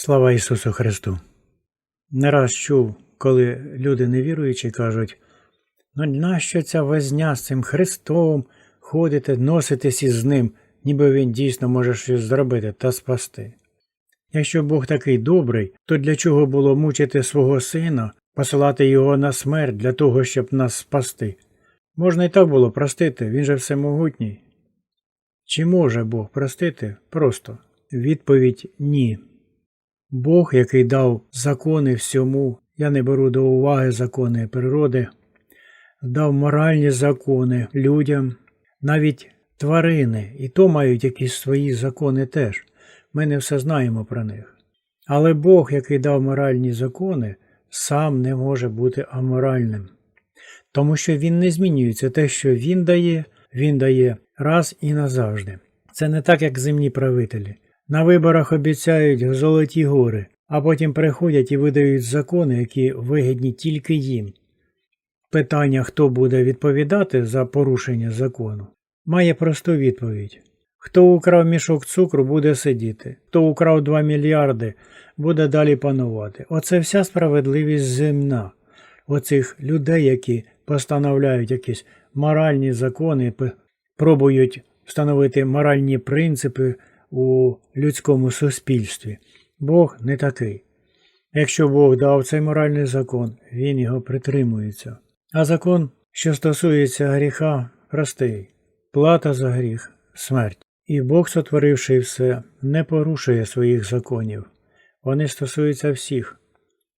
Слава Ісусу Христу! Не раз чув, коли люди невіруючі кажуть, ну нащо ця возня з цим Христом, ходите, носитесь із ним, ніби він дійсно може щось зробити та спасти. Якщо Бог такий добрий, то для чого було мучити свого сина, посилати його на смерть для того, щоб нас спасти? Можна і так було простити, він же всемогутній. Чи може Бог простити? Просто. Відповідь ні. Бог, який дав закони всьому, я не беру до уваги закони природи, дав моральні закони людям, навіть тварини, і то мають якісь свої закони теж. Ми не все знаємо про них. Але Бог, який дав моральні закони, сам не може бути аморальним. Тому що він не змінюється. Те, що він дає, він дає раз і назавжди. Це не так, як земні правителі. На виборах обіцяють золоті гори, а потім приходять і видають закони, які вигідні тільки їм. Питання, хто буде відповідати за порушення закону, має просту відповідь. Хто украв мішок цукру, буде сидіти, хто украв 2 мільярди, буде далі панувати. Оце вся справедливість земна. Оцих людей, які постановляють якісь моральні закони, пробують встановити моральні принципи у людському суспільстві. Бог не такий. Якщо Бог дав цей моральний закон, він його притримується. А закон, що стосується гріха, простий плата за гріх смерть. І Бог, сотворивши все, не порушує своїх законів. Вони стосуються всіх,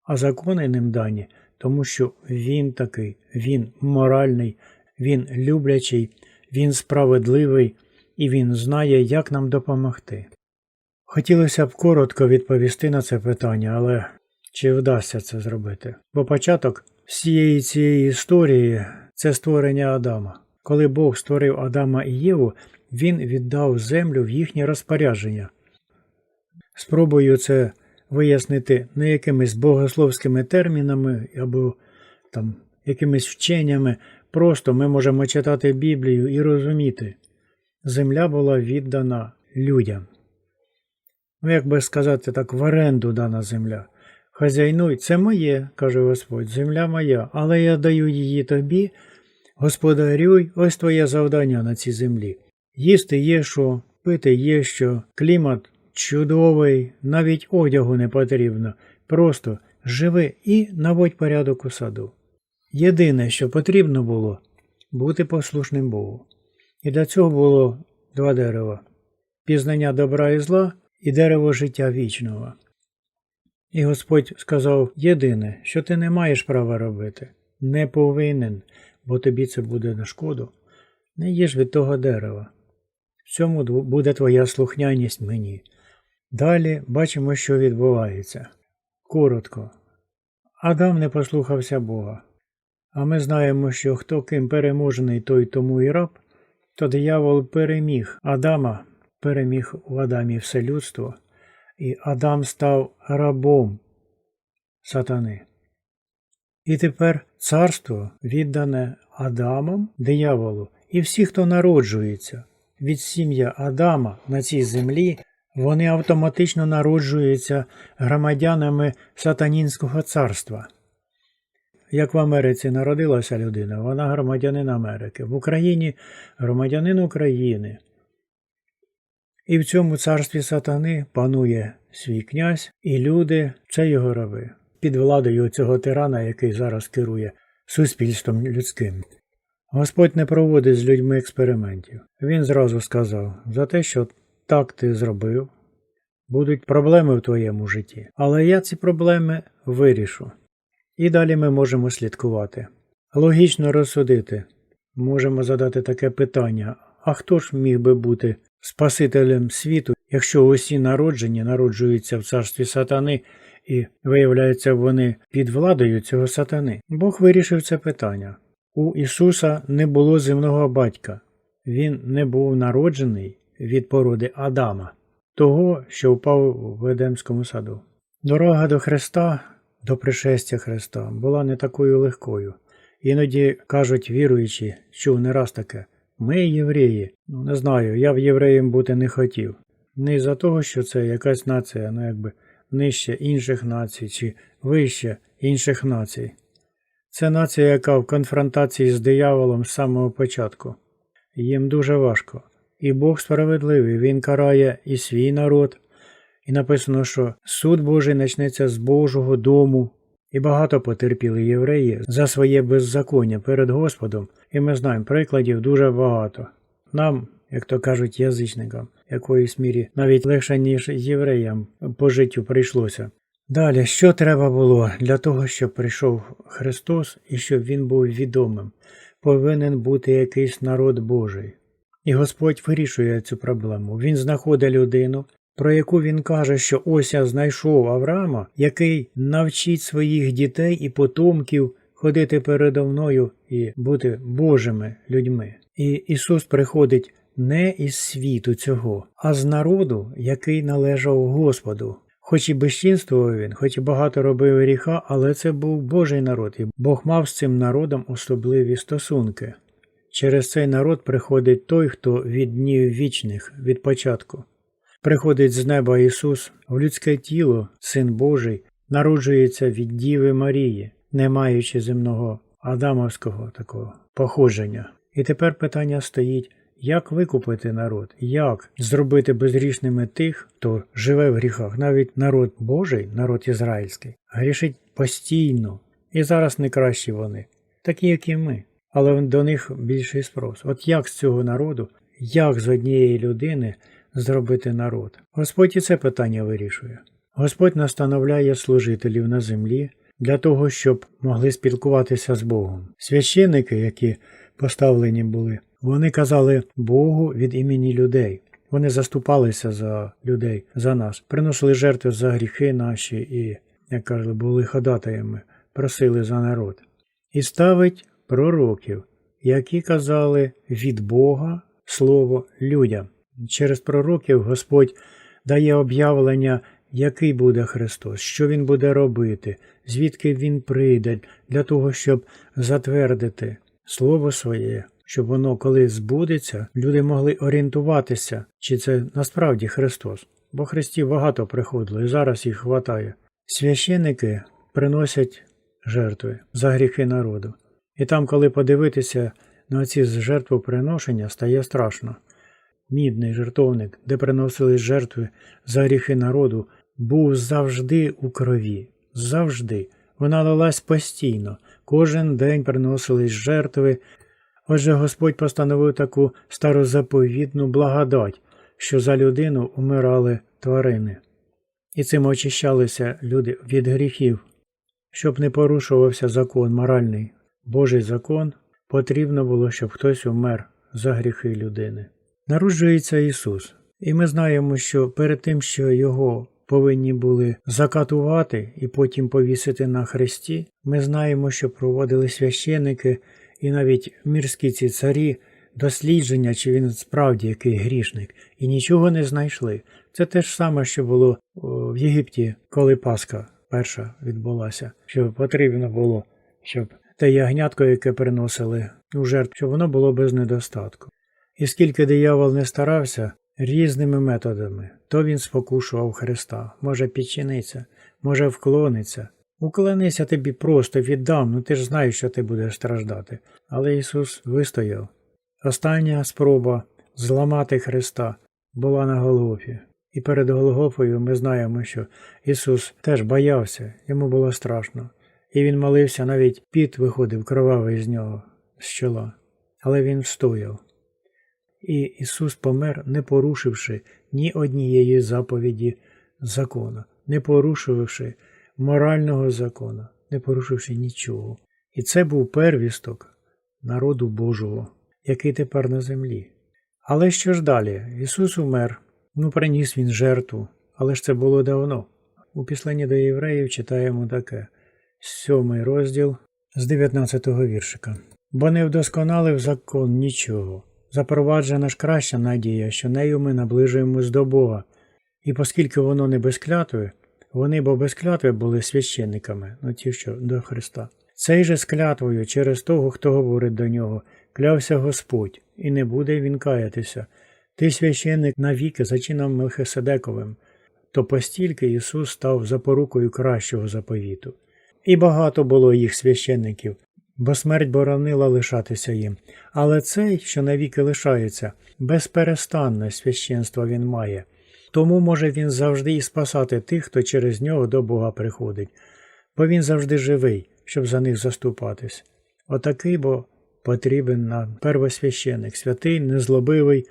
а закони ним дані, тому що Він такий, Він моральний, Він люблячий, Він справедливий і Він знає, як нам допомогти. Хотілося б коротко відповісти на це питання, але чи вдасться це зробити? Бо початок всієї цієї історії це створення Адама. Коли Бог створив Адама і Єву, він віддав землю в їхнє розпорядження. Спробую це вияснити не якимись богословськими термінами або там якимись вченнями. Просто ми можемо читати Біблію і розуміти, земля була віддана людям. Ну, як би сказати так, в оренду дана земля. Хазяйнуй, це моє, каже Господь, земля моя, але я даю її тобі, господарюй, ось твоє завдання на цій землі. Їсти є що, пити є що, клімат чудовий, навіть одягу не потрібно. Просто живи і наводь порядок у саду. Єдине, що потрібно було, бути послушним Богу. І для цього було два дерева пізнання добра і зла і дерево життя вічного. І Господь сказав єдине, що ти не маєш права робити, не повинен, бо тобі це буде на шкоду. Не їж від того дерева. В цьому буде твоя слухняність мені. Далі бачимо, що відбувається. Коротко. Адам не послухався Бога. А ми знаємо, що хто ким переможений, той тому і раб, то диявол переміг Адама, переміг у Адамі все людство, і Адам став рабом сатани. І тепер царство віддане Адамом, дияволу, і всі, хто народжується від сім'я Адама на цій землі, вони автоматично народжуються громадянами сатанінського царства. Як в Америці народилася людина, вона громадянин Америки, в Україні громадянин України. І в цьому царстві сатани панує свій князь, і люди це його раби, під владою цього тирана, який зараз керує суспільством людським. Господь не проводить з людьми експериментів. Він зразу сказав: за те, що так ти зробив, будуть проблеми в твоєму житті, але я ці проблеми вирішу. І далі ми можемо слідкувати. Логічно розсудити. Можемо задати таке питання: а хто ж міг би бути Спасителем світу, якщо усі народжені народжуються в царстві сатани і виявляються вони під владою цього сатани? Бог вирішив це питання. У Ісуса не було земного батька, Він не був народжений від породи Адама, того, що впав в Едемському саду. Дорога до Христа, до пришестя Христа, була не такою легкою. Іноді кажуть віруючі, чув не раз таке. Ми євреї. Ну, не знаю, я б євреєм бути не хотів. Не із-за того, що це якась нація, ну якби нижче інших націй чи вище інших націй. Це нація, яка в конфронтації з дияволом з самого початку. Їм дуже важко. І Бог справедливий, Він карає і свій народ. І написано, що суд Божий почнеться з Божого дому, і багато потерпіли євреї за своє беззаконня перед Господом, і ми знаємо прикладів дуже багато. Нам, як то кажуть, язичникам, якоїсь мірі навіть легше, ніж євреям по життю прийшлося. Далі, що треба було для того, щоб прийшов Христос і щоб Він був відомим? Повинен бути якийсь народ Божий. І Господь вирішує цю проблему. Він знаходить людину, про яку він каже, що ось я знайшов Авраама, який навчить своїх дітей і потомків ходити передо мною і бути Божими людьми. І Ісус приходить не із світу цього, а з народу, який належав Господу. Хоч і безчинствував він, хоч і багато робив гріха, але це був Божий народ, і Бог мав з цим народом особливі стосунки. Через цей народ приходить той, хто від днів вічних, від початку. Приходить з неба Ісус в людське тіло, Син Божий, народжується від Діви Марії, не маючи земного адамовського такого походження. І тепер питання стоїть, як викупити народ, як зробити безгрішними тих, хто живе в гріхах, навіть народ Божий, народ ізраїльський, грішить постійно. І зараз не кращі вони, такі, як і ми, але до них більший спрос. От як з цього народу, як з однієї людини зробити народ? Господь і це питання вирішує. Господь настановляє служителів на землі для того, щоб могли спілкуватися з Богом. Священники, які поставлені були, вони казали Богу від імені людей. Вони заступалися за людей, за нас, приносили жертви за гріхи наші і, як кажуть, були ходатаями, просили за народ. І ставить пророків, які казали від Бога слово людям. Через пророків Господь дає об'явлення, який буде Христос, що Він буде робити, звідки Він прийде, для того, щоб затвердити Слово своє, щоб воно, коли збудеться, люди могли орієнтуватися, чи це насправді Христос. Бо Христів багато приходило і зараз їх хватає. Священники приносять жертви за гріхи народу. І там, коли подивитися на ці жертвоприношення, стає страшно. Мідний жертовник, де приносили жертви за гріхи народу, був завжди у крові. Завжди. Вона лилась постійно. Кожен день приносились жертви. Отже, Господь постановив таку старозаповідну благодать, що за людину умирали тварини. І цим очищалися люди від гріхів. Щоб не порушувався закон моральний, Божий закон, потрібно було, щоб хтось умер за гріхи людини. Народжується Ісус, і ми знаємо, що перед тим, що Його повинні були закатувати і потім повісити на хресті, ми знаємо, що проводили священики і навіть мірські ці царі дослідження, чи він справді який грішник, і нічого не знайшли. Це те ж саме, що було в Єгипті, коли Пасха перша відбулася, що потрібно було, щоб те ягнятко, яке приносили у жертву, щоб воно було без недостатку. І скільки диявол не старався різними методами, то він спокушував Христа, може підчиниться, може вклониться. Уклонися тобі просто віддам, ну ти ж знаєш, що ти будеш страждати. Але Ісус вистояв. Остання спроба зламати Христа була на Голгофі. І перед Голгофою ми знаємо, що Ісус теж боявся, йому було страшно. І він молився, навіть піт виходив кровавий з нього, з чола. Але він встояв. І Ісус помер, не порушивши ні однієї заповіді закона, не порушивши морального закону, не порушивши нічого. І це був первісток народу Божого, який тепер на землі. Але що ж далі? Ісус умер, ну приніс Він жертву, але ж це було давно. У післанні до євреїв читаємо таке сьомий розділ з 19 го віршика. Бо не вдосконалив закон нічого. Запроваджена ж краща надія, що нею ми наближуємось до Бога. І оскільки воно не без клятви, вони, бо без клятви були священниками, ну ті, що до Христа. Цей же з клятвою через того, хто говорить до нього, клявся Господь, і не буде він каятися. Ти священник навіки за чином Мелхиседековим, то постільки Ісус став запорукою кращого заповіту. І багато було їх священників, бо смерть боронила лишатися їм. Але цей, що навіки лишається, безперестанне священство він має. Тому може він завжди і спасати тих, хто через нього до Бога приходить, бо він завжди живий, щоб за них заступатись. Отакий бо потрібен нам первосвященик, святий, незлобивий,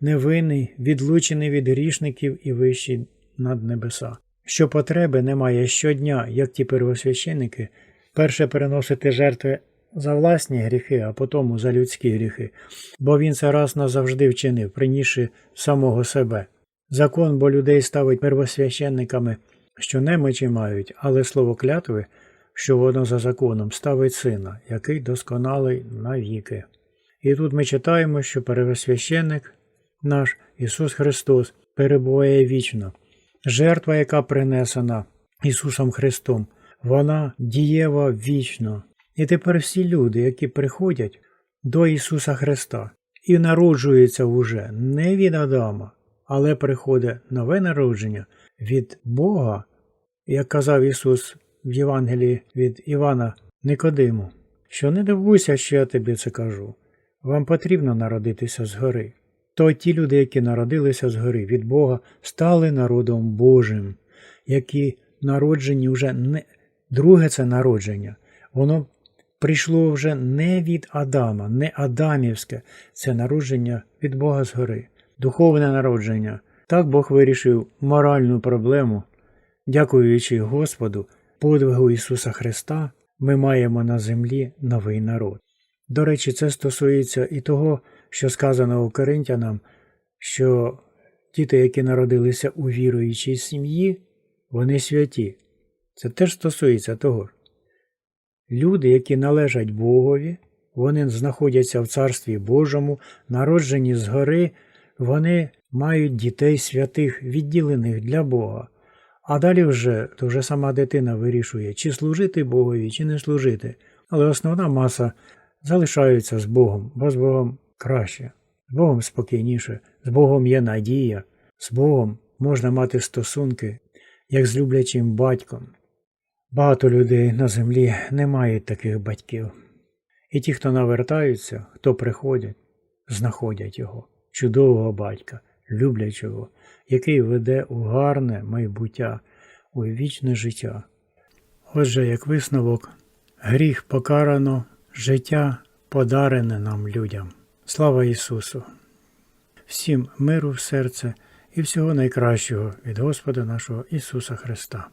невинний, відлучений від грішників і вищий над небеса. Що потреби немає щодня, як ті первосвященники, перше переносити жертви за власні гріхи, а потім за людські гріхи, бо він це раз назавжди вчинив, принісши самого себе. Закон бо людей ставить первосвященниками, що немочі мають, але слово клятви, що воно за законом, ставить сина, який досконалий навіки. І тут ми читаємо, що первосвященник наш Ісус Христос перебуває вічно. Жертва, яка принесена Ісусом Христом, вона дієва вічно. І тепер всі люди, які приходять до Ісуса Христа і народжуються уже не від Адама, але приходить нове народження від Бога, як казав Ісус в Євангелії від Івана Никодиму, що не дивуйся, що я тобі це кажу. Вам потрібно народитися згори. То ті люди, які народилися згори від Бога, стали народом Божим, які народжені вже не друге це народження. Воно прийшло вже не від Адама, не Адамівське, це народження від Бога згори, духовне народження. Так Бог вирішив моральну проблему. Дякуючи Господу, подвигу Ісуса Христа, ми маємо на землі новий народ. До речі, це стосується і того, що сказано у Коринтянам, що діти, які народилися у віруючій сім'ї, вони святі. Це теж стосується того. Люди, які належать Богові, вони знаходяться в Царстві Божому, народжені згори, вони мають дітей святих, відділених для Бога. А далі вже то вже сама дитина вирішує, чи служити Богові, чи не служити. Але основна маса залишаються з Богом, бо з Богом краще, з Богом спокійніше, з Богом є надія, з Богом можна мати стосунки, як з люблячим батьком. Багато людей на землі не мають таких батьків. І ті, хто навертаються, хто приходять, знаходять його, чудового батька, люблячого, який веде у гарне майбуття, у вічне життя. Отже, як висновок, гріх покарано, життя подарене нам людям. Слава Ісусу! Всім миру в серце і всього найкращого від Господа нашого Ісуса Христа.